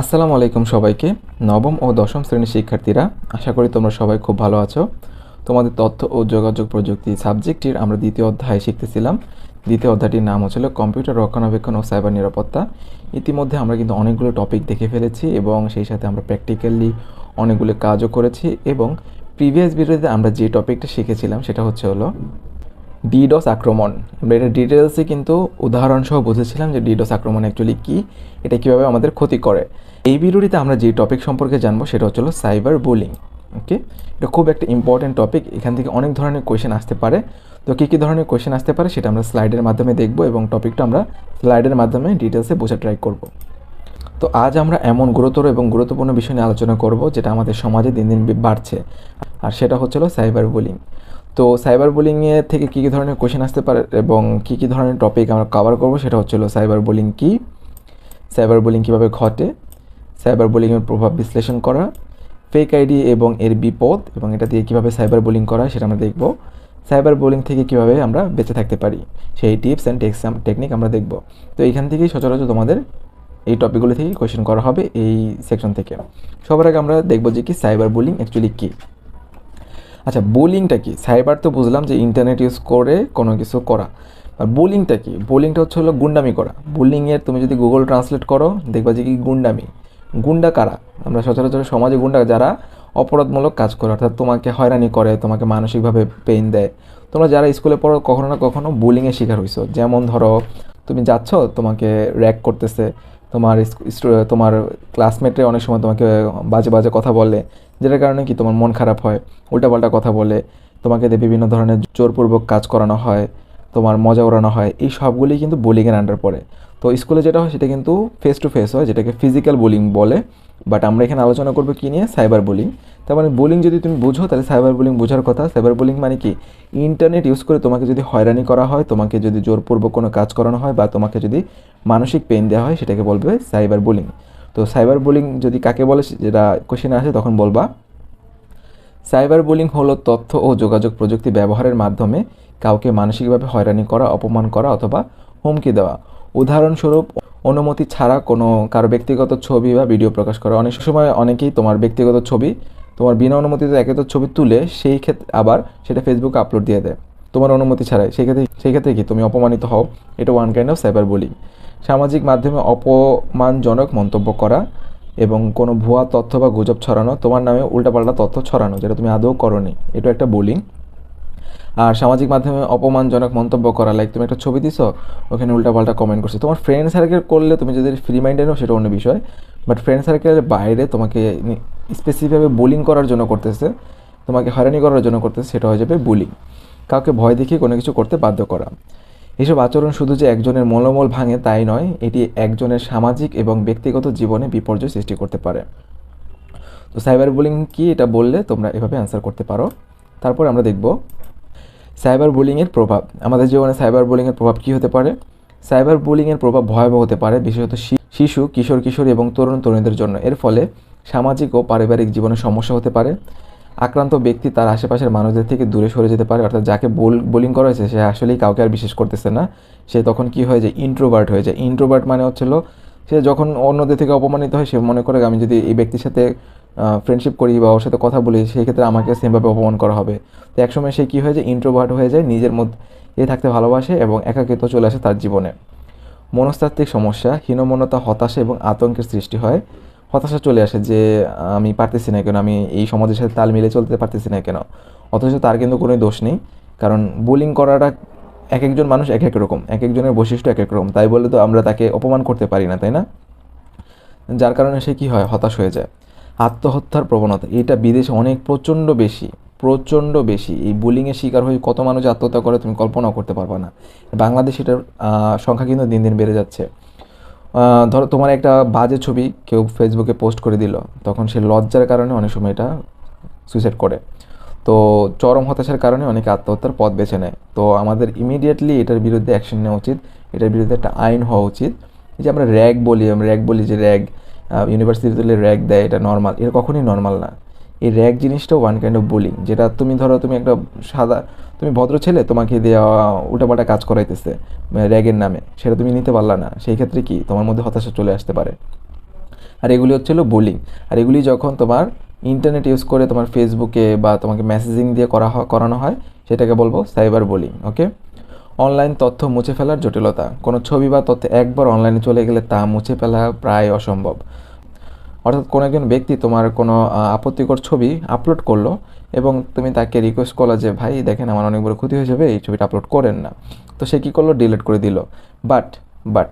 আসসালামু আলাইকুম সবাইকে। নবম ও দশম শ্রেণির শিক্ষার্থীরা, আশা করি তোমরা সবাই খুব ভালো আছো। তোমাদের তথ্য ও যোগাযোগ প্রযুক্তি সাবজেক্টটির আমরা দ্বিতীয় অধ্যায় শিখতেছিলাম। দ্বিতীয় অধ্যায়টির নাম হচ্ছিল কম্পিউটার রক্ষণাবেক্ষণ ও সাইবার নিরাপত্তা। ইতিমধ্যে আমরা কিন্তু অনেকগুলো টপিক দেখে ফেলেছি এবং সেই সাথে আমরা প্র্যাকটিক্যালি অনেকগুলো কাজও করেছি এবং প্রিভিয়াস ভিডিওতে আমরা যে টপিকটা শিখেছিলাম সেটা হচ্ছে হলো ডিডস আক্রমণ। আমরা এটা ডিটেলসে কিন্তু উদাহরণসহ বুঝেছিলাম যে ডিডস আক্রমণ অ্যাকচুয়ালি কী, এটা কীভাবে আমাদের ক্ষতি করে। এই ভিডিওটিতে আমরা যে টপিক সম্পর্কে জানব সেটা হচ্ছে হলো সাইবার বুলিং ওকে এটা খুব একটা ইম্পর্ট্যান্ট টপিক এখান থেকে অনেক ধরনের কোয়েশ্চেন আসতে পারে। তো কী কী ধরনের কোয়েশ্চেন আসতে পারে সেটা আমরা স্লাইডের মাধ্যমে দেখব এবং টপিকটা আমরা স্লাইডের মাধ্যমে ডিটেলসে বোঝা ট্রাই করব। তো আজ আমরা এমন গুরুতর এবং গুরুত্বপূর্ণ বিষয় নিয়ে আলোচনা করব যেটা আমাদের সমাজে দিন দিন বাড়ছে, আর সেটা হচ্ছিল সাইবার বুলিং তো সাইবার বুলিংয়ের থেকে কী কী ধরনের কোয়েশ্চেন আসতে পারে এবং কী কী ধরনের টপিক আমরা কভার করব সেটা হচ্ছিল সাইবার বুলিং কী সাইবার বুলিং কীভাবে ঘটে সাইবার বুলিংয়ের প্রভাব বিশ্লেষণ করা ফেক আইডি এবং এর বিপদ এবং এটা দিয়ে কীভাবে সাইবার বুলিং করা সেটা আমরা দেখব সাইবার বুলিং থেকে কীভাবে আমরা বেঁচে থাকতে পারি, সেই টিপস অ্যান্ড টেকনিক আমরা দেখব। তো এইখান থেকেই সচরাচর তোমাদের এই টপিকগুলো থেকেই কোয়েশ্চেন করা হবে এই সেকশন থেকে। সবার আগে আমরা দেখব যে কি সাইবার বুলিং অ্যাকচুয়ালি কী। আচ্ছা বোলিংটা কি? সাইবার তো বুঝলাম যে ইন্টারনেট ইউজ করে কোনো কিছু করা। আর বোলিংটা কি? বোলিংটা হচ্ছে হলো গুন্ডামি করা। বোলিংয়ের তুমি যদি গুগল ট্রান্সলেট করো, দেখবা যে কি গুন্ডামি। গুন্ডা কারা? আমরা সচরাচর সমাজে গুন্ডা যারা অপরাধমূলক কাজ করে, অর্থাৎ তোমাকে হয়রানি করে, তোমাকে মানসিকভাবে পেইন দেয়। তোমরা যারা স্কুলে পড়ো, কখনো না কখনো বুলিংয়ের শিকার হয়েছো যেমন ধরো, তুমি যাচ্ছ, তোমাকে র্যাক করতেছে। তোমার তোমার ক্লাসমেটে অনেক সময় তোমাকে বাজে বাজে কথা বলে, যেটার কারণে কি তোমার মন খারাপ হয়, উল্টাপাল্টা কথা বলে, তোমাকে দিয়ে বিভিন্ন ধরনের জোরপূর্বক কাজ করানো হয় তোমার মজা ওড়ানো হয়, এই সবগুলি কিন্তু বোলিংয়ের আন্ডার পড়ে। তো স্কুলে যেটা হয় সেটা কিন্তু ফেস টু ফেস হয়, যেটাকে ফিজিক্যাল বোলিং বলে। বাট আমরা এখানে আলোচনা করব কী নিয়ে? সাইবার বোলিং তার মানে বোলিং যদি তুমি বুঝো, তাহলে সাইবার বোলিং বোঝার কথা। সাইবার বোলিং মানে কি? ইন্টারনেট ইউজ করে তোমাকে যদি হয়রানি করা হয়, তোমাকে যদি জোরপূর্বক কোনো কাজ করানো হয় বা তোমাকে যদি মানসিক পেন দেওয়া হয়, সেটাকে বলবে সাইবার বোলিং তো সাইবার বোলিং যদি কাকে বলে যেটা কোশ্চেনে আসে, তখন বলবা সাইবার বোলিং হলো তথ্য ও যোগাযোগ প্রযুক্তি ব্যবহারের মাধ্যমে কাউকে মানসিকভাবে হয়রানি করা, অপমান করা অথবা হুমকি দেওয়া। উদাহরণস্বরূপ, অনুমতি ছাড়া কোনো কারও ব্যক্তিগত ছবি বা ভিডিও প্রকাশ করা। অনেক সময় অনেকেই তোমার ব্যক্তিগত ছবি, তোমার বিনা অনুমতিতে একে তো ছবি তুলে সেই ক্ষেত্রে আবার সেটা ফেসবুকে আপলোড দিয়ে দেয়। তোমার অনুমতি ছাড়াই। সেই ক্ষেত্রে সেই ক্ষেত্রে কি তুমি অপমানিত হও? এটা one kind of cyber bullying সামাজিক মাধ্যমে অপমানজনক মন্তব্য করা এবং কোনো ভুয়া তথ্য বা গুজব ছড়ানো, তোমার নামে উল্টাপাল্টা তথ্য ছড়ানো, যেটা তুমি আদৌ করনি। এটা একটা বুলিং আর সামাজিক মাধ্যমে অপমানজনক মন্তব্য করা লাইক তুমি একটা ছবি দিছো, ওখানে উল্টাপাল্টা কমেন্ট করছ। তোমার ফ্রেন্ড সার্কেল করলে তুমি যদি ফ্রি মাইন্ডেড সেটা অন্য বিষয়। বাট ফ্রেন্ড সার্কেলের বাইরে তোমাকে স্পেসিফিকভাবে বোলিং করার জন্য করতেছে, তোমাকে হয়রানি করার জন্য করতেছে, সেটা হয়ে যাবে বুলিং কাউকে ভয় দেখিয়ে কোনো কিছু করতে বাধ্য করা। এসব আচরণ শুধু যে একজনের মনোমল ভাঙে তাই নয়, এটি একজনের সামাজিক এবং ব্যক্তিগত জীবনে বিপর্যয় সৃষ্টি করতে পারে। তো সাইবার বুলিং কি, এটা বললে তোমরা এভাবে অ্যান্সার করতে পারো। তারপর আমরা দেখব সাইবার বুলিংয়ের প্রভাব। আমাদের জীবনে সাইবার বুলিংয়ের প্রভাব কী হতে পারে? সাইবার বুলিংয়ের প্রভাব ভয়াবহ হতে পারে, বিশেষত শিশু, কিশোর, কিশোরী এবং তরুণ তরুণীদের জন্য। এর ফলে সামাজিক ও পারিবারিক জীবনে সমস্যা হতে পারে। আক্রান্ত ব্যক্তি তার আশেপাশের মানুষদের থেকে দূরে সরে যেতে পারে, অর্থাৎ যাকে বোল, বোলিং করা হয়েছে, সে আসলেই কাউকে আর বিশ্বাস করতেছে না। সে তখন কি হয়ে যায়? ইন্ট্রোভার্ট হয়ে যায়। ইন্ট্রোভার্ট মানে হচ্ছিল সে যখন অন্যদের থেকে অপমানিত হয়, সে মনে করে, আমি যদি এই ব্যক্তির সাথে ফ্রেন্ডশিপ করি বা ওর সাথে কথা বলি, সেই ক্ষেত্রে আমাকে সেমভাবে অপমান করা হবে। তো একসময় সে কী হয়ে যায় ইন্ট্রোভার্ট হয়ে যায়, নিজের মধ্যে এ থাকতে ভালোবাসে এবং একাকিত্ব চলে আসে তার জীবনে। মনস্তাত্ত্বিক সমস্যা হীনমনতা হতাশা এবং আতঙ্কের সৃষ্টি হয়। হতাশা চলে আসে যে, আমি পারতেছি না কেন, আমি এই সমাজের সাথে তাল মিলে চলতে পারতেছি না কেন? অথচ তার কিন্তু কোনো দোষ নেই। কারণ বুলিং করাটা এক একজন মানুষ এক এক রকম, এক একজনের বৈশিষ্ট্য এক এক রকম। তাই বলে তো আমরা তাকে অপমান করতে পারি না, তাই না? যার কারণে সে কী হয়, হতাশ হয়ে যায়। আত্মহত্যার প্রবণতা। এটা বিদেশে অনেক প্রচণ্ড বেশি প্রচণ্ড বেশি। এই বুলিংয়ের শিকার হয়ে কত মানুষ আত্মহত্যা করে তুমি কল্পনাও করতে পারবে না। বাংলাদেশ এটার সংখ্যা কিন্তু দিন দিন বেড়ে যাচ্ছে। ধরো তোমার একটা বাজে ছবি কেউ ফেসবুকে পোস্ট করে দিল, তখন সে লজ্জার কারণে অনেক সময় এটা সুইসাইড করে। তো চরম হতাশার কারণে অনেকে আত্মহত্যার পথ বেছে নেয়। তো আমাদের ইমিডিয়েটলি এটার বিরুদ্ধে অ্যাকশন নেওয়া উচিত। এটার বিরুদ্ধে একটা আইন হওয়া উচিত। যে আমরা র্যাগ বলি, আমরা র্যাগ বলি যে র্যাগ ইউনিভার্সিটি তুলে র্যাগ দেয়, এটা নর্মাল এটা কখনই নর্মাল না। এই র্যাগ জিনিসটা ওয়ান কাইন্ড অফ বুলিং যেটা তুমি ধরো তুমি একটা সাদা, তুমি ভদ্র ছেলে, তোমাকে দেওয়া উল্টাপাল্টা কাজ করাইতেছে র্যাগের নামে, সেটা তুমি নিতে পারলা না। সেই ক্ষেত্রে কি? তোমার মধ্যে হতাশা চলে আসতে পারে। আর এগুলি হচ্ছিল বুলিং আর এগুলি যখন তোমার ইন্টারনেট ইউজ করে তোমার ফেসবুকে বা তোমাকে মেসেজিং দিয়ে করা করানো হয়, সেটাকে বলব সাইবার বুলিং ওকে অনলাইন তথ্য মুছে ফেলার জটিলতা। কোনো ছবি বা তথ্য একবার অনলাইনে চলে গেলে তা মুছে ফেলা প্রায় অসম্ভব। অর্থাৎ কোনো একজন ব্যক্তি তোমার কোনো আপত্তিকর ছবি আপলোড করল এবং তুমি তাকে রিকোয়েস্ট করল যে, ভাই, দেখেন আমার অনেক বড় ক্ষতি হয়ে যাবে এই ছবিটা আপলোড করেন না। তো সে কী করল? ডিলিট করে দিল। বাট বাট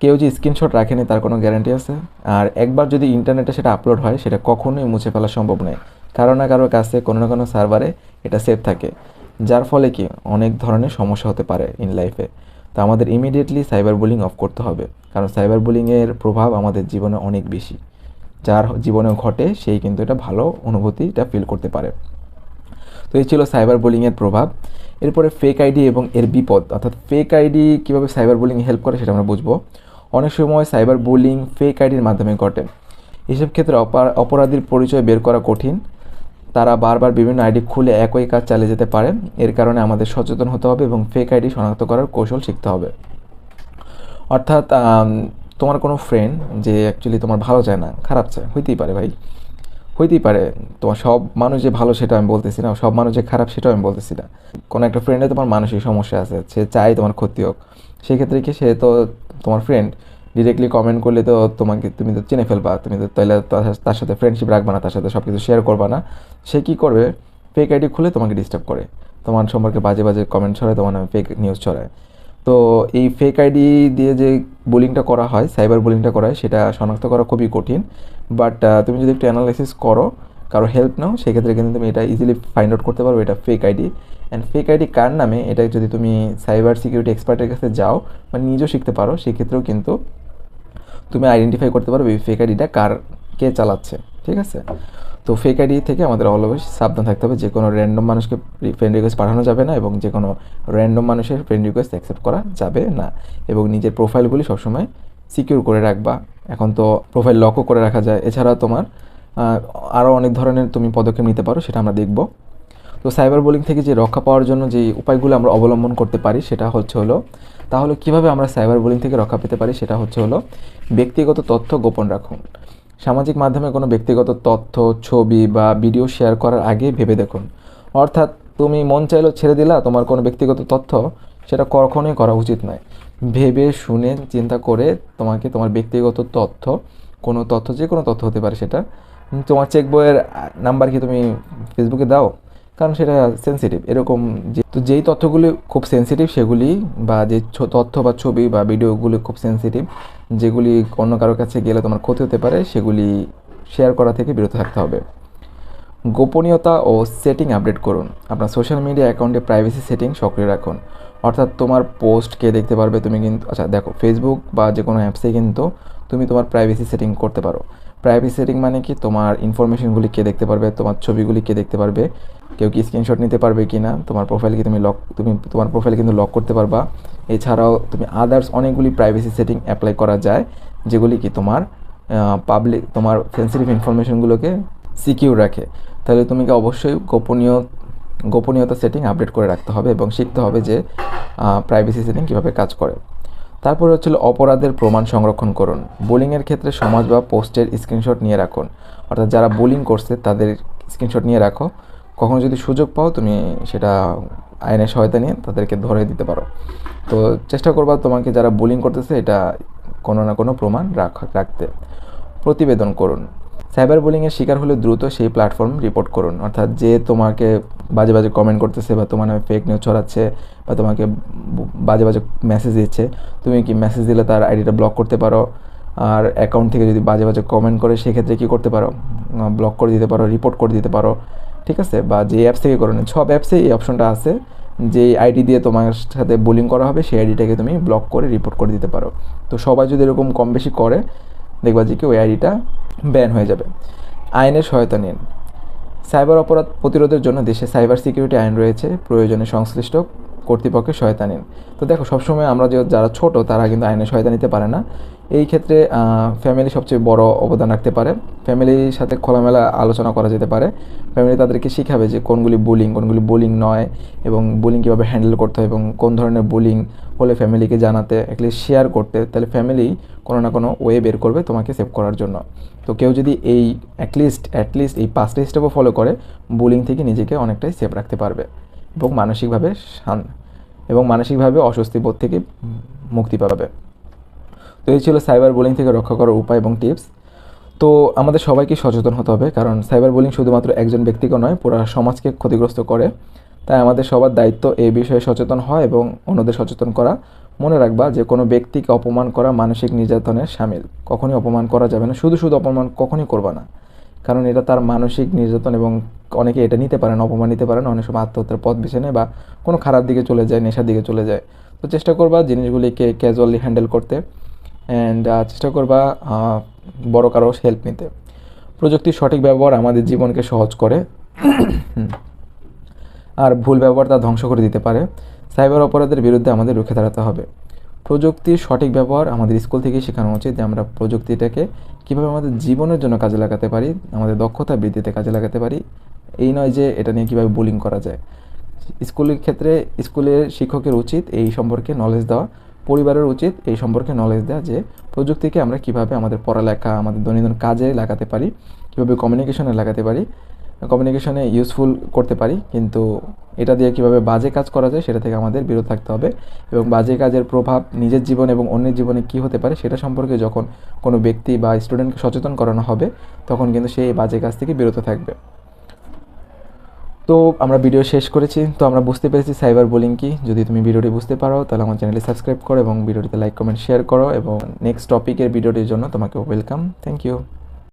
কেউ যে স্ক্রিনশট রাখেনি তার কোনো গ্যারান্টি আছে? আর একবার যদি ইন্টারনেটে সেটা আপলোড হয়, সেটা কখনোই মুছে ফেলা সম্ভব নয়। কারও না কারোর কাছে কোনো না কোনো সার্ভারে এটা সেভ থাকে। যার ফলে কি অনেক ধরনের সমস্যা হতে পারে ইন লাইফে তো আমাদের ইমিডিয়েটলি সাইবার বুলিং অফ করতে হবে, কারণ সাইবার বুলিংয়ের প্রভাব আমাদের জীবনে অনেক বেশি। যার জীবনে ঘটে, সেই কিন্তু এটা ভালো অনুভূতিটা ফিল করতে পারে। তো এই ছিল সাইবার বুলিংয়ের প্রভাব। এরপরে ফেক আইডি এবং এর বিপদ। অর্থাৎ ফেক আইডি কীভাবে সাইবার বুলিং হেল্প করে সেটা আমরা বুঝব। অনেক সময় সাইবার বুলিং ফেক আইডির মাধ্যমে ঘটে। এসব ক্ষেত্রে অপরাধীর পরিচয় বের করা কঠিন। তারা বারবার বিভিন্ন আইডি খুলে একই কাজ চালিয়ে যেতে পারে। এর কারণে আমাদের সচেতন হতে হবে এবং ফেক আইডি শনাক্ত করার কৌশল শিখতে হবে। অর্থাৎ তোমার কোনো ফ্রেন্ড যে অ্যাকচুয়ালি তোমার ভালো চায় না, খারাপ চায়, হইতেই পারে ভাই। হইতেই পারে। তোমার সব মানুষ যে ভালো সেটা আমি বলতেছি না, সব মানুষ যে খারাপ সেটাও আমি বলতেছি না। কোনো একটা ফ্রেন্ডে তোমার মানসিক সমস্যা আছে, সে চায় তোমার ক্ষতি হোক। সেক্ষেত্রে কি সে তো তোমার ফ্রেন্ড ডিরেক্টলি কমেন্ট করলে তো তোমাকে, তুমি তো চিনে ফেলবা, তুমি তো তাহলে তার সাথে ফ্রেন্ডশিপ রাখবা না, তার সাথে সব কিছু শেয়ার করবা না। সে কী করবে? ফেক আইডি খুলে তোমাকে ডিস্টার্ব করে। তোমার সম্পর্কে বাজে বাজে কমেন্ট ছড়ায়, তোমার নামে ফেক নিউজ ছড়ায়। তো এই ফেক আইডি দিয়ে যে বুলিংটা করা হয় সাইবার বুলিংটা করা হয়, সেটা শনাক্ত করা খুবই কঠিন। বাট তুমি যদি একটু অ্যানালাইসিস করো, কারও হেল্প নাও, সেক্ষেত্রে কিন্তু তুমি এটা ইজিলি ফাইন্ড আউট করতে পারো এটা fake ID and fake ID কার নামে? এটা যদি তুমি সাইবার সিকিউরিটি এক্সপার্টের কাছে যাও বা নিজেও শিখতে পারো, সেক্ষেত্রেও কিন্তু তুমি আইডেন্টিফাই করতে পারবে এই ফেক আইডিটা কার, কে চালাচ্ছে, ঠিক আছে? তো ফেক আইডি থেকে আমাদের অলওয়েজ সাবধান থাকতে হবে যে কোনো র্যান্ডম মানুষকে ফ্রেন্ড রিকোয়েস্ট পাঠানো যাবে না এবং যে কোনো র্যান্ডম মানুষের ফ্রেন্ড রিকোয়েস্ট অ্যাকসেপ্ট করা যাবে না এবং নিজের প্রোফাইলগুলি সবসময় সিকিউর করে রাখবা। এখন তো প্রোফাইল লকও করে রাখা যায়। এছাড়া তোমার আরও অনেক ধরনের তুমি পদক্ষেপ নিতে পারো, সেটা আমরা দেখব। তো সাইবার বোলিং থেকে যে রক্ষা পাওয়ার জন্য যে উপায়গুলো আমরা অবলম্বন করতে পারি, সেটা হচ্ছে হলো, তাহলে কীভাবে আমরা সাইবার বুলিং থেকে রক্ষা পেতে পারি, সেটা হচ্ছে হলো ব্যক্তিগত তথ্য গোপন রাখুন। সামাজিক মাধ্যমে কোনো ব্যক্তিগত তথ্য, ছবি বা ভিডিও শেয়ার করার আগে ভেবে দেখুন। অর্থাৎ তুমি মন চাইলেও ছেড়ে দিলা, তোমার কোনো ব্যক্তিগত তথ্য সেটা কখনোই করা উচিত নয়। ভেবে, শুনে, চিন্তা করে তোমাকে, তোমার ব্যক্তিগত তথ্য, কোনো তথ্য, যে কোনো তথ্য হতে পারে সেটা, তোমার চেক বইয়ের নাম্বার কি তুমি ফেসবুকে দাও? কারণ সেটা সেন্সিটিভ এরকম যে তো যেই তথ্যগুলি খুব সেন্সিটিভ সেগুলি বা যে তথ্য বা ছবি বা ভিডিওগুলি খুব সেন্সিটিভ যেগুলি অন্য কারোর কাছে গেলে তোমার ক্ষতি হতে পারে, সেগুলি শেয়ার করা থেকে বিরত থাকতে হবে। গোপনীয়তা ও সেটিং আপডেট করুন। আপনার সোশ্যাল মিডিয়া অ্যাকাউন্টে প্রাইভেসি সেটিং সক্রিয় রাখুন। অর্থাৎ তোমার পোস্ট কে দেখতে পারবে, তুমি কিন্তু আচ্ছা দেখো ফেসবুক বা যে কোনো অ্যাপসে কিন্তু তুমি তোমার প্রাইভেসি সেটিং করতে পারো। প্রাইভেসি সেটিং মানে কি? তোমার ইনফরমেশনগুলি কে দেখতে পারবে? তোমার ছবিগুলি কে দেখতে পারবে? কেউ কি স্ক্রিনশট নিতে পারবে কি না তোমার প্রোফাইল কি তুমি লক তুমি, তোমার প্রোফাইল কিন্তু লক করতে পারবা। এছাড়াও তুমি আদার্স অনেকগুলি প্রাইভেসি সেটিং অ্যাপ্লাই করা যায়, যেগুলি কি তোমার পাবলিক তোমার সেন্সিটিভ ইনফরমেশনগুলোকে সিকিউর রাখে। তাহলে তোমাকে অবশ্যই গোপনীয়, গোপনীয়তা সেটিং আপডেট করে রাখতে হবে এবং শিখতে হবে যে প্রাইভেসি সেটিং কীভাবে কাজ করে। তারপরে হচ্ছিল অপরাধের প্রমাণ সংরক্ষণ করুন। বোলিংয়ের ক্ষেত্রে সমাজ বা পোস্টের স্ক্রিনশট নিয়ে রাখুন। অর্থাৎ যারা বোলিং করছে, তাদের স্ক্রিনশট নিয়ে রাখো। কখনো যদি সুযোগ পাও, তুমি সেটা আইনের সহায়তা নিয়ে তাদেরকে ধরে দিতে পারো। তো চেষ্টা করবা তোমাকে যারা বোলিং করতেছে, এটা কোনো না কোনো প্রমাণ রাখ, রাখতে। প্রতিবেদন করুন। সাইবার বুলিংয়ের শিকার হলে দ্রুত সেই প্ল্যাটফর্ম রিপোর্ট করুন। অর্থাৎ যে তোমাকে বাজে বাজে কমেন্ট করতেছে বা তোমার নামে ফেক নিউজ ছড়াচ্ছে বা তোমাকে বাজে বাজে মেসেজ দিচ্ছে, তুমি কি মেসেজ দিলে তার আইডিটা ব্লক করতে পারো? আর অ্যাকাউন্ট থেকে যদি বাজে বাজে কমেন্ট করে, সেক্ষেত্রে কী করতে পারো? ব্লক করে দিতে পারো রিপোর্ট করে দিতে পারো। ঠিক আছে? বা যে অ্যাপস থেকে করে সব অ্যাপসে এই অপশনটা আছে। যে আইডি দিয়ে তোমার সাথে বোলিং করা হবে, সেই আইডিটাকে তুমি ব্লক করে রিপোর্ট করে দিতে পারো। তো সবাই যদি এরকম কম বেশি করে দেখবা যে কি ওই আইডিটা ব্যান হয়ে যাবে। আইনের সহায়তা নিন। সাইবার অপরাধ প্রতিরোধের জন্য দেশে সাইবার সিকিউরিটি আইন রয়েছে। প্রয়োজনে সংশ্লিষ্ট কর্তৃপক্ষের সহায়তা নিন তো দেখো, সবসময় আমরা যে যারা ছোট, তারা কিন্তু আইনের সহায়তা নিতে পারে না। এই ক্ষেত্রে ফ্যামিলি সবচেয়ে বড় অবদান রাখতে পারে। ফ্যামিলির সাথে খোলামেলা আলোচনা করা যেতে পারে। ফ্যামিলি তাদেরকে শিখাবে যে কোনগুলি বুলিং কোনগুলি বুলিং নয় এবং বুলিং কীভাবে হ্যান্ডেল করতে হয় এবং কোন ধরনের বুলিং হলে ফ্যামিলিকে জানাতে অ্যাটলিস্ট শেয়ার করতে। তাহলে ফ্যামিলি কোনো না কোনো ওয়ে বের করবে তোমাকে সেভ করার জন্য। তো কেউ যদি এই অ্যাটলিস্ট অ্যাটলিস্ট এই পাঁচটা স্টেপও ফলো করে বুলিং থেকে নিজেকে অনেকটাই সেভ রাখতে পারবে। এবং মানসিকভাবে এবং মানসিকভাবে অস্বস্তি বোধ থেকে মুক্তি পাবে। তো এই ছিল সাইবার বোলিং থেকে রক্ষা করার উপায় এবং টিপস। তো আমাদের সবাইকে সচেতন হতে হবে, কারণ সাইবার বোলিং শুধুমাত্র একজন ব্যক্তিকে নয়, পুরো সমাজকে ক্ষতিগ্রস্ত করে। তাই আমাদের সবার দায়িত্ব এই বিষয়ে সচেতন হয় এবং অন্যদের সচেতন করা। মনে রাখবা যে কোনো ব্যক্তিকে অপমান করা মানসিক নির্যাতনের সামিল। কখনই অপমান করা যাবে না। শুধু শুধু অপমান কখনই করবা না। কারণ এটা তার মানসিক নির্যাতন এবং অনেকে এটা নিতে পারেন অপমান নিতে পারেন অনেক সময় আত্মহত্যার পথ বেছে নেয় বা কোনো খারাপ দিকে চলে যায়, নেশার দিকে চলে যায়। তো চেষ্টা করবা জিনিসগুলিকে ক্যাজুয়ালি হ্যান্ডেল করতে অ্যান্ড চেষ্টা করবা বড় কারও হেল্প নিতে। প্রযুক্তির সঠিক ব্যবহার আমাদের জীবনকে সহজ করে। আর ভুল ব্যবহার তা ধ্বংস করে দিতে পারে। সাইবার অপরাধের বিরুদ্ধে আমাদের রুখে দাঁড়াতে হবে। প্রযুক্তির সঠিক ব্যবহার আমাদের স্কুল থেকেই শেখানো উচিত যে আমরা প্রযুক্তিটাকে কীভাবে আমাদের জীবনের জন্য কাজে লাগাতে পারি, আমাদের দক্ষতা বৃদ্ধিতে কাজে লাগাতে পারি। এই নয় যে এটা নিয়ে কীভাবে বোলিং করা যায়। স্কুলের ক্ষেত্রে স্কুলের শিক্ষকের উচিত এই সম্পর্কে নলেজ দেওয়া, পরিবারের উচিত এই সম্পর্কে নলেজ দেওয়া যে প্রযুক্তিকে আমরা কীভাবে আমাদের পড়ালেখা, আমাদের দৈনন্দিন কাজে লাগাতে পারি, কীভাবে কমিউনিকেশনে লাগাতে পারি। কমিউনিকেশনে ইউজফুল করতে পারি, কিন্তু এটা দিয়ে কীভাবে বাজে কাজ করা যায় সেটা থেকে আমাদের বিরত থাকতে হবে এবং বাজে কাজের প্রভাব নিজের জীবন এবং অন্যের জীবনে কী হতে পারে সেটা সম্পর্কে যখন কোনো ব্যক্তি বা স্টুডেন্টকে সচেতন করানো হবে, তখন কিন্তু সেই বাজে কাজ থেকে বিরত থাকবে। তো আমরা ভিডিও শেষ করেছি, তো আমরা বুঝতে পেরেছি সাইবার বোলিং কি। যদি তুমি ভিডিওটি বুঝতে পারো, তাহলে আমার চ্যানেলটি সাবস্ক্রাইব করো এবং ভিডিওটিতে লাইক কমেন্ট শেয়ার করো এবং নেক্সট টপিকের ভিডিওটির জন্য তোমাকে ওয়েলকাম থ্যাংক ইউ